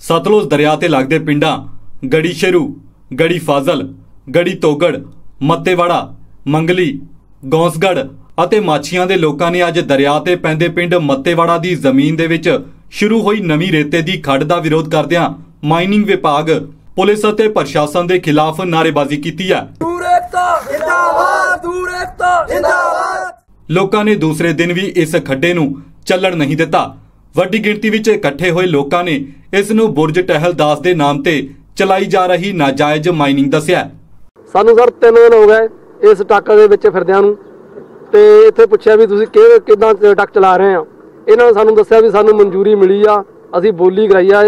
ਸਤਲੁਜ ਦਰਿਆ ਤੇ ਲੱਗਦੇ ਪਿੰਡਾਂ ਗੜੀ ਸ਼ੇਰੂ, ਗੜੀ ਫਾਜ਼ਲ, ਗੜੀ ਤੋਗੜ, ਮੱਤੇਵਾੜਾ, ਮੰਗਲੀ ਗੌਂਸਗੜ ਅਤੇ ਮਾਛੀਆਂ ਦੇ ਲੋਕਾਂ ਨੇ ਅੱਜ ਦਰਿਆ ਤੇ ਪੈਂਦੇ ਪਿੰਡ ਮੱਤੇਵਾੜਾ ਦੀ ਜ਼ਮੀਨ ਦੇ ਵਿੱਚ ਸ਼ੁਰੂ ਹੋਈ ਨਵੀਂ ਰੇਤੇ ਦੀ ਖੱਡ ਦਾ ਵਿਰੋਧ ਕਰਦਿਆਂ ਮਾਈਨਿੰਗ ਵਿਭਾਗ, ਪੁਲਿਸ ਅਤੇ ਪ੍ਰਸ਼ਾਸਨ ਦੇ ਖਿਲਾਫ ਨਾਅਰੇਬਾਜ਼ੀ ਕੀਤੀ ਹੈ। ਲੋਕਾਂ ਨੇ ਦੂਸਰੇ ਦਿਨ ਵੀ ਇਸ ਖੱਡੇ ਨੂੰ ਚੱਲਣ ਨਹੀਂ ਦਿੱਤਾ। ਵੱਡੀ ਗਿਣਤੀ ਵਿੱਚ ਇਕੱਠੇ ਹੋਏ ਲੋਕਾਂ ਨੇ ਇਸ ਨੂੰ ਬੁਰਜ ਟਹਿਲ ਦਾਸ ਦੇ ਨਾਮ ਤੇ ਚਲਾਈ ਜਾ ਰਹੀ ਨਾਜਾਇਜ਼ ਮਾਈਨਿੰਗ ਦੱਸਿਆ। ਸਾਨੂੰ ਸਰ 3 ਦਿਨ ਹੋ ਗਏ ਇਸ ਟੱਕ ਦੇ ਵਿੱਚ ਫਿਰਦਿਆਂ ਨੂੰ ਤੇ ਇੱਥੇ ਪੁੱਛਿਆ ਵੀ ਤੁਸੀਂ ਕਿ ਕਿਦਾਂ ਟੱਕ ਚਲਾ ਰਹੇ ਆ ਇਹਨਾਂ ਨੇ ਸਾਨੂੰ ਦੱਸਿਆ ਵੀ ਸਾਨੂੰ ਮਨਜ਼ੂਰੀ ਮਿਲੀ ਆ, ਅਸੀਂ ਬੋਲੀ ਕਰਾਈ ਆ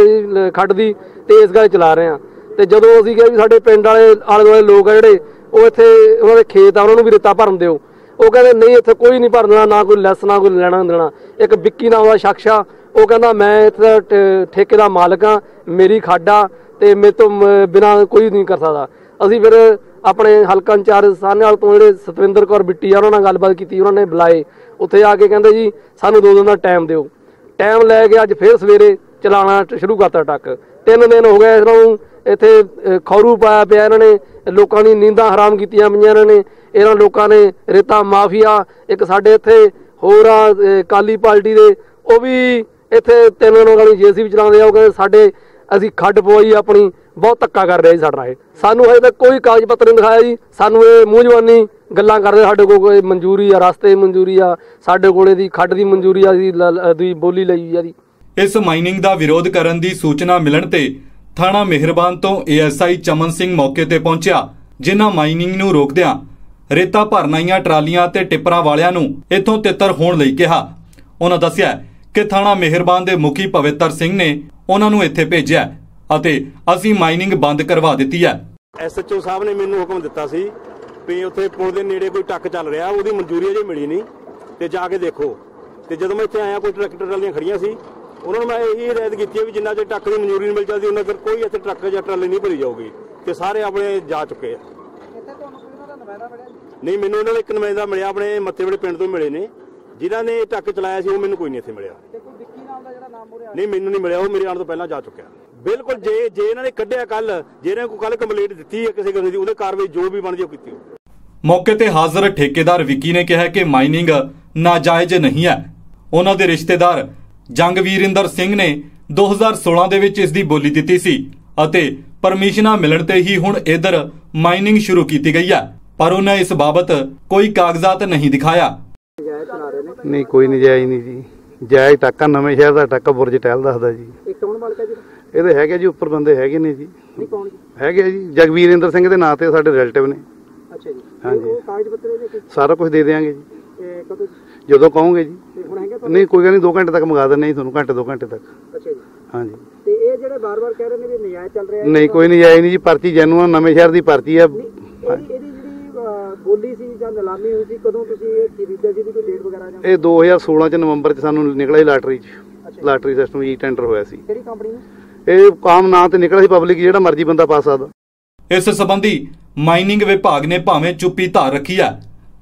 ਖੱਡ ਦੀ ਤੇ ਇਸ ਗੱਲ ਚਲਾ ਰਹੇ ਆ ਤੇ ਜਦੋਂ ਅਸੀਂ ਕਿਹਾ ਵੀ ਸਾਡੇ ਪਿੰਡ ਵਾਲੇ ਆਲੇ ਦੁਆਲੇ ਲੋਕ ਆ ਜਿਹੜੇ, ਉਹ ਇੱਥੇ ਉਹਨਾਂ ਦੇ ਖੇਤ ਆ, ਉਹਨਾਂ ਨੂੰ ਵੀ ਰੇਤਾ ਭਰਨ ਦਿਓ। ਉਹ ਕਹਿੰਦੇ, ਨਹੀਂ, ਇੱਥੇ ਕੋਈ ਨਹੀਂ ਭਰਨਾ ਨਾ ਕੋਈ ਲੈਸ, ਨਾ ਕੋਈ ਲੈਣਾ ਦੇਣਾ। ਇੱਕ ਵਿੱਕੀ ਨਾਮ ਦਾ ਸ਼ਖਸ ਆ ਉਹ ਕਹਿੰਦਾ ਮੈਂ ਇੱਥੇ ਦਾ ਠੇ- ਠੇਕੇ ਦਾ ਮਾਲਕ ਆ ਮੇਰੀ ਖੱਡ ਆ ਤੇ ਮੇਰੇ ਤੋਂ ਬਿਨਾ ਕੋਈ ਨਹੀਂ ਕਰ ਸਕਦਾ। ਅਸੀਂ ਫਿਰ ਆਪਣੇ ਹਲਕਾ ਇੰਚਾਰਜ ਸਾਹਨੇਵਾਲ ਤੋਂ ਜਿਹੜੇ ਸਤਵਿੰਦਰ ਕੌਰ ਬਿੱਟੀ ਆ ਉਹਨਾਂ ਨਾਲ ਗੱਲਬਾਤ ਕੀਤੀ ਉਹਨਾਂ ਨੇ ਬੁਲਾਏ। ਉੱਥੇ ਆ ਕੇ ਕਹਿੰਦੇ ਜੀ ਸਾਨੂੰ ਦੋ ਦਿਨ ਦਾ ਟਾਈਮ ਦਿਓ। ਟਾਈਮ ਲੈ ਕੇ ਅੱਜ ਫੇਰ ਸਵੇਰੇ ਚਲਾਣਾ ਸ਼ੁਰੂ ਕਰਤਾ ਟੱਕ ਤਿੰਨ ਦਿਨ ਹੋ ਗਏ ਇਹਨਾਂ ਨੂੰ ਇੱਥੇ ਅਹ, ਖੌਰੂ ਪਾਇਆ ਪਿਆ ਇਹਨਾਂ ਨੇ ਲੋਕਾਂ ਦੀ ਨੀਂਦਾਂ ਹਰਾਮ ਕੀਤੀਆਂ ਪਈਆਂ ਇਹਨਾਂ ਨੇ। ਇਹਨਾਂ ਲੋਕਾਂ ਨੇ ਰੇਤਾ ਮਾਫੀਆ ਇੱਕ ਸਾਡੇ ਇੱਥੇ ਹੋਰ ਆ ਅਹ, ਕਾਲੀ ਪਾਰਟੀ ਦੇ ਉਹ ਵੀ ਇੱਥੇ ਤਿੰਨ ਦਿਨ ਹੋ ਗਏ ਚਲਾਉਂਦੇ ਆ, ਉਹ ਕਹਿੰਦੇ ਸਾਡੇ, ਅਸੀਂ ਖੱਡ ਪਵਾਈ ਆਪਣੀ, ਬਹੁਤ ਧੱਕਾ ਕਰ ਰਿਹਾ ਜੀ ਸਾਡੇ ਇਹ। ਸਾਨੂੰ ਹਜੇ ਤੱਕ ਕੋਈ ਕਾਗਜ਼ ਪੱਤਰ ਨਹੀਂ ਦਿਖਾਇਆ ਜੀ। ਸਾਨੂੰ ਇਹ ਮੂੰਹ ਜ਼ਬਾਨੀ ਗੱਲਾਂ ਕਰਦੇ ਸਾਡੇ ਕੋਲ ਕੋਈ ਮਨਜ਼ੂਰੀ ਆ, ਰਸਤੇ ਮਨਜ਼ੂਰੀ ਆ, ਸਾਡੇ ਕੋਲੇ ਦੀ ਖੱਡ ਦੀ ਮਨਜ਼ੂਰੀ ਆ ਦੀ ਦੀ ਬੋਲੀ ਲਈ ਆ ਦੀ ਇਸ ਮਾਈਨਿੰਗ ਦਾ ਵਿਰੋਧ ਕਰਨ ਦੀ ਸੂਚਨਾ ਮਿਲਣ ਤੇ ਥਾਣਾ ਮਿਹਰਬਾਨ ਤੋਂ ਏਐਸਆਈ ਚਮਨ ਸਿੰਘ ਮੌਕੇ ਤੇ ਪਹੁੰਚਿਆ, ਜਿਨ੍ਹਾਂ ਮਾਈਨਿੰਗ ਨੂੰ ਰੋਕਦਿਆਂ ਰੇਤਾ ਭਰਨ ਆਈਆਂ ਟਰਾਲੀਆਂ ਤੇ ਟਿੱਪਰਾਂ ਵਾਲਿਆਂ ਨੂੰ ਇੱਥੋਂ ਤਿੱਤਰ ਹੋਣ ਲਈ ਕਿਹਾ। ਉਹਨਾਂ ਦੱਸਿਆ ਕਿ ਥਾਣਾ ਮਿਹਰਬਾਨ ਦੇ ਮੁਖੀ ਪਵਿੱਤਰ ਸਿੰਘ ਨੇ ਉਹਨਾਂ ਨੂੰ ਇੱਥੇ ਭੇਜਿਆ ਅਤੇ ਅਸੀਂ ਮਾਈਨਿੰਗ ਬੰਦ ਕਰਵਾ ਦਿੱਤੀ ਹੈ। ਐਸਐਚਓ ਸਾਹਿਬ ਨੇ ਮੈਨੂੰ ਹੁਕਮ ਦਿੱਤਾ ਸੀ ਵੀ ਉੱਥੇ ਪੁਲ ਦੇ ਨੇੜੇ ਕੋਈ ਟੱਕ ਚੱਲ ਰਿਹਾ ਉਹਦੀ ਮਨਜ਼ੂਰੀ ਅਜੇ ਮਿਲੀ ਨਹੀਂ ਤੇ ਜਾ ਕੇ ਦੇਖੋ। ਤੇ ਜਦੋਂ ਮੈਂ ਇੱਥੇ ਆਇਆ ਕੋਈ ਟਰੈਕਟਰ ਟਰਾਲੀਆਂ ਖੜੀਆਂ ਸੀ ਉਹਨਾਂ ਨੂੰ ਮੈਂ ਇਹੀ ਹਦਾਇਤ ਕੀਤੀ ਵੀ ਜਿੰਨਾ ਚਿਰ ਟੱਕ ਦੀ ਮਨਜ਼ੂਰੀ ਨਹੀਂ ਮਿਲ ਜਾਂਦੀ ਉਹਨਾਂ ਚਿਰ ਕੋਈ ਇੱਥੇ ਟਰੱਕ ਜਾਂ ਟਰਾਲੀ ਨਹੀਂ ਭਰੀ ਜਾਊਗੀ ਤੇ ਸਾਰੇ ਆਪਣੇ ਜਾ ਚੁੱਕੇ ਆ। ਨਹੀਂ ਮੈਨੂੰ ਇਹਨਾਂ ਦਾ ਇੱਕ ਨੁਮਾਇੰਦਾ ਮਿਲਿਆ ਆਪਣੇ ਮੱਥੇ ਵਾਲੇ ਪਿੰਡ ਤੋਂ ਮਿਲੇ ਨੇ। ਜਿਨ੍ਹਾਂ ਨੇ ਇਹ ਟੱਕ ਚਲਾਇਆ ਸੀ ਉਹ ਮੈਨੂੰ ਕੋਈ ਨਹੀਂ ਇੱਥੇ ਮਿਲਿਆ। ਨਹੀਂ ਮੈਨੂੰ ਨਹੀਂ ਮਿਲਿਆ ਉਹ ਮੇਰੇ ਆਉਣ ਤੋਂ ਪਹਿਲਾਂ ਜਾ ਚੁੱਕਿਆ। ਬਿਲਕੁਲ ਜੇ ਜੇ ਇਹਨਾਂ ਨੇ ਕੱਢਿਆ ਕੱਲ ਜੇ ਇਹਨਾਂ ਕੋਈ ਕੱਲ ਕੰਪਲੇਂਟ ਦਿੱਤੀ ਹੈ ਕਿਸੇ ਗੱਲ ਦੀ ਉਹਦੇ ਕਾਰਵਾਈ ਜੋ ਵੀ ਬਣਦੀ ਉਹ ਕੀਤੀ ਹੋਊ। ਮੌਕੇ ਤੇ ਹਾਜ਼ਰ ਠੇਕੇਦਾਰ ਵਿੱਕੀ ਨੇ ਕਿਹਾ ਕਿ ਮਾਈਨਿੰਗ ਨਾਜਾਇਜ਼ ਨਹੀਂ ਹੈ। ਉਹਨਾਂ ਦੇ ਰਿਸ਼ਤੇਦਾਰ ਜੰਗਵੀਰਿੰਦਰ ਸਿੰਘ ਨੇ 2016 ਦੇ ਵਿੱਚ ਇਸ ਦੀ ਬੋਲੀ ਦਿੱਤੀ ਸੀ ਅਤੇ ਪਰਮਿਸ਼ਨਾਂ ਮਿਲਣ ਤੇ ਹੀ ਹੁਣ ਇਧਰ ਮਾਈਨਿੰਗ ਸ਼ੁਰੂ ਕੀਤੀ ਗਈ ਹੈ। ਪਰ ਉਹਨਾਂ ਇਸ ਬਾਬਤ ਕੋਈ ਕਾਗਜ਼ਾਤ ਨਹੀਂ ਦਿਖਾਇਆ। ਨਹੀਂ ਕੋਈ ਨਜਾਇਜ਼ ਨਹੀਂ ਜੀ। ਜਾਇਜ਼ ਟੱਕਾ ਨਵੇਂ ਸ਼ਹਿਰ ਦਾ ਟੱਕਾ ਬੁਰਜ ਟਹਿਲ ਦੱਸਦਾ ਜੀ। ਇਹ ਕੌਣ ਮਾਲਕ ਹੈ ਜੀ? ਇਹਦੇ ਹੈਗੇ ਜੀ ਉੱਪਰ ਬੰਦੇ ਹੈਗੇ ਨੇ ਜੀ। ਨਹੀਂ ਕੌਣ ਹੈਗੇ ਜੀ ਜਗਵੀਰਿੰਦਰ ਸਿੰਘ ਦੇ ਨਾਂ ਤੇ ਸਾਡੇ ਰਿਲੇਟਿਵ ਨੇ। ਅੱਛਾ ਜੀ। ਹਾਂਜੀ। ਉਹ ਕਾਗਜ਼ ਪੱਤਰ ਇਹਦੇ ਸਾਰਾ ਕੁਝ ਦੇ ਦੇਵਾਂਗੇ ਜੀ। ਕਦੋਂ ਜਦੋਂ ਕਹੋਗੇ ਜੀ। ਤੇ ਹੁਣ ਹੈਗਾ ਨਹੀਂ ਕੋਈ ਗੱਲ ਨਹੀਂ 2 ਘੰਟੇ ਤੱਕ ਮੰਗਾ ਦਿੰਦੇ ਜੀ ਤੁਹਾਨੂੰ ਘੰਟੇ 2 ਘੰਟੇ ਤੱਕ। ਅੱਛਾ ਜੀ। ਹਾਂਜੀ। ਤੇ ਇਹ ਜਿਹੜੇ ਬਾਰ-ਬਾਰ ਕਹਿ ਰਹੇ ਨੇ ਵੀ ਨਜਾਇਜ਼ ਚੱਲ ਰਿਹਾ ਨਹੀਂ ਕੋਈ ਨਜਾਇਜ਼ ਨਹੀਂ ਜੀ ਪਰਚੀ ਜੈਨੂਅਨ ਨਵੇਂ ਸ਼ਹਿਰ ਦੀ ਪਰਚੀ ਆ। ਬੋਲੀ ਸੀ ਜਾਂ ਨਿਲਾਮੀ ਹੋਈ ਸੀ? ਕਦੋਂ ਤੁਸੀਂ ਇਹ ਖਰੀਦਿਆ ਸੀ ਦੀ ਕੋਈ ਡੇਟ ਵਗੈਰਾ ਜਾਂ ਇਹ 2016 ਚ ਨਵੰਬਰ ਚ ਸਾਨੂੰ ਨਿਕਲਿਆ ਜੀ ਲਾਟਰੀ ਚ। ਲਾਟਰੀ ਸਿਸਟਮ ਜੀ ਟੈਂਡਰ ਹੋਇਆ ਸੀ। ਕਿਹੜੀ ਕੰਪਨੀ ਨੂੰ? ਇਹ ਕਾਮ ਨਾਂ ਤੇ ਨਿਕਲਿਆ ਸੀ ਪਬਲਿਕ ਜਿਹੜਾ ਮਰਜ਼ੀ ਬੰਦਾ ਪਾ ਸਕਦਾ। ਇਸ ਸੰਬੰਧੀ ਮਾਈਨਿੰਗ ਵਿਭਾਗ ਨੇ ਭਾਵੇਂ ਚੁੱਪੀ ਧਾਰ ਰੱਖੀ ਹੈ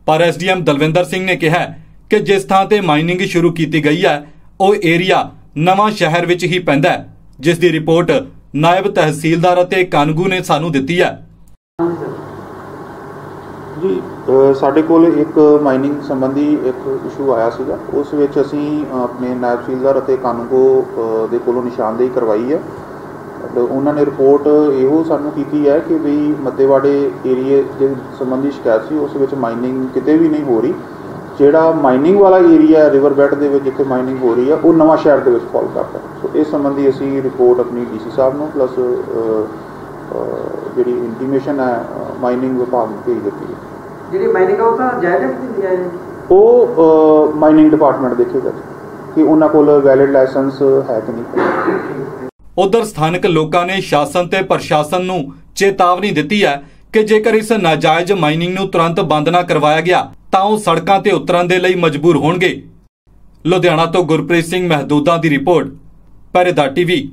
ਪਰ ਐਸਡੀਐਮ ਦਲਵਿੰਦਰ ਸਿੰਘ ਨੇ ਕਿਹਾ ਕਿ ਜਿਸ ਥਾਂ ਤੇ ਮਾਈਨਿੰਗ ਸ਼ੁਰੂ ਕੀਤੀ ਗਈ ਹੈ ਉਹ ਏਰੀਆ ਨਵਾਂ ਸ਼ਹਿਰ ਵਿੱਚ ਹੀ ਪੈਂਦਾ ਹੈ ਜਿਸ ਦੀ ਰਿਪੋਰਟ ਨਾਇਬ ਤਹਿਸੀਲਦਾਰ ਅਤੇ ਕਾਨੂੰਗੂ ਨੇ ਸਾਨੂੰ ਦਿੱਤੀ ਹੈ। ਸਾਡੇ ਕੋਲ ਇੱਕ ਮਾਈਨਿੰਗ ਸੰਬੰਧੀ ਇੱਕ ਇਸ਼ੂ ਆਇਆ ਸੀਗਾ। ਉਸ ਵਿੱਚ ਅਸੀਂ ਆਪਣੇ ਨਾਇਬ ਤਹਿਸੀਲਦਾਰ ਅਤੇ ਕਾਨੂੰਗੋ ਦੇ ਕੋਲੋਂ ਨਿਸ਼ਾਨਦੇਹੀ ਕਰਵਾਈ ਹੈ। ਤੇ ਉਹਨਾਂ ਨੇ ਰਿਪੋਰਟ ਇਹੋ ਸਾਨੂੰ ਕੀਤੀ ਹੈ ਕਿ ਵੀ ਮੱਤੇਵਾੜੇ ਏਰੀਏ ਦੇ ਸੰਬੰਧੀ ਸ਼ਿਕਾਇਤ ਸੀ। ਉਸ ਵਿੱਚ ਮਾਈਨਿੰਗ ਕਿਤੇ ਵੀ ਨਹੀਂ ਹੋ ਰਹੀ। ਜਿਹੜਾ ਮਾਈਨਿੰਗ ਵਾਲਾ ਏਰੀਆ ਰਿਵਰ ਬੈਡ ਦੇ ਵਿੱਚ ਜਿੱਥੇ ਮਾਈਨਿੰਗ ਹੋ ਰਹੀ ਹੈ, ਉਹ ਨਵਾਂ ਸ਼ਹਿਰ ਦੇ ਵਿੱਚ ਫਾਲ ਕਰਦਾ ਹੈ। ਸੋ ਇਸ ਸੰਬੰਧੀ ਅਸੀਂ ਰਿਪੋਰਟ ਆਪਣੀ ਡੀਸੀ ਸਾਹਿਬ ਨੂੰ ਪਲੱਸ ਜਿਹੜੀ ਇੰਟੀਮੇਸ਼ਨ ਹੈ ਮਾਈਨਿੰਗ ਵਿਭਾਗ ਨੂੰ ਭੇਜ ਦਿੱਤੀ ਹੈ। ਜਿਹੜੀ ਮਾਈਨਿੰਗ ਆ ਉਹ ਤਾਂ ਜਾਇਜ਼ ਹੈ ਕਿ ਨਜਾਇਜ਼ ਹੈ? ਉਹ ਮਾਈਨਿੰਗ ਡਿਪਾਰਟਮੈਂਟ ਦੇਖੇਗਾ ਕਿ ਉਹਨਾਂ ਕੋਲ ਵੈਲਿਡ ਲਾਇਸੈਂਸ ਹੈ ਕਿ ਨਹੀਂ। ਉਧਰ ਸਥਾਨਕ ਲੋਕਾਂ ਨੇ ਸ਼ਾਸਨ ਤੇ ਪ੍ਰਸ਼ਾਸਨ ਨੂੰ ਚੇਤਾਵਨੀ ਦਿੱਤੀ ਹੈ ਕਿ ਜੇਕਰ ਇਸ ਨਾਜਾਇਜ਼ ਮਾਈਨਿੰਗ ਨੂੰ ਤੁਰੰਤ ਬੰਦ ਨਾ ਕਰਵਾਇਆ ਗਿਆ ਤਾਂ ਉਹ ਸੜਕਾਂ ਤੇ ਉਤਰਨ ਦੇ ਲਈ ਮਜਬੂਰ ਹੋਣਗੇ। ਲੁਧਿਆਣਾ ਤੋਂ ਗੁਰਪ੍ਰੀਤ ਸਿੰਘ ਮਹਦੂਦਾ ਦੀ ਰਿਪੋਰਟ ਪਹਿਰੇਦਾਰ ਟੀਵੀ।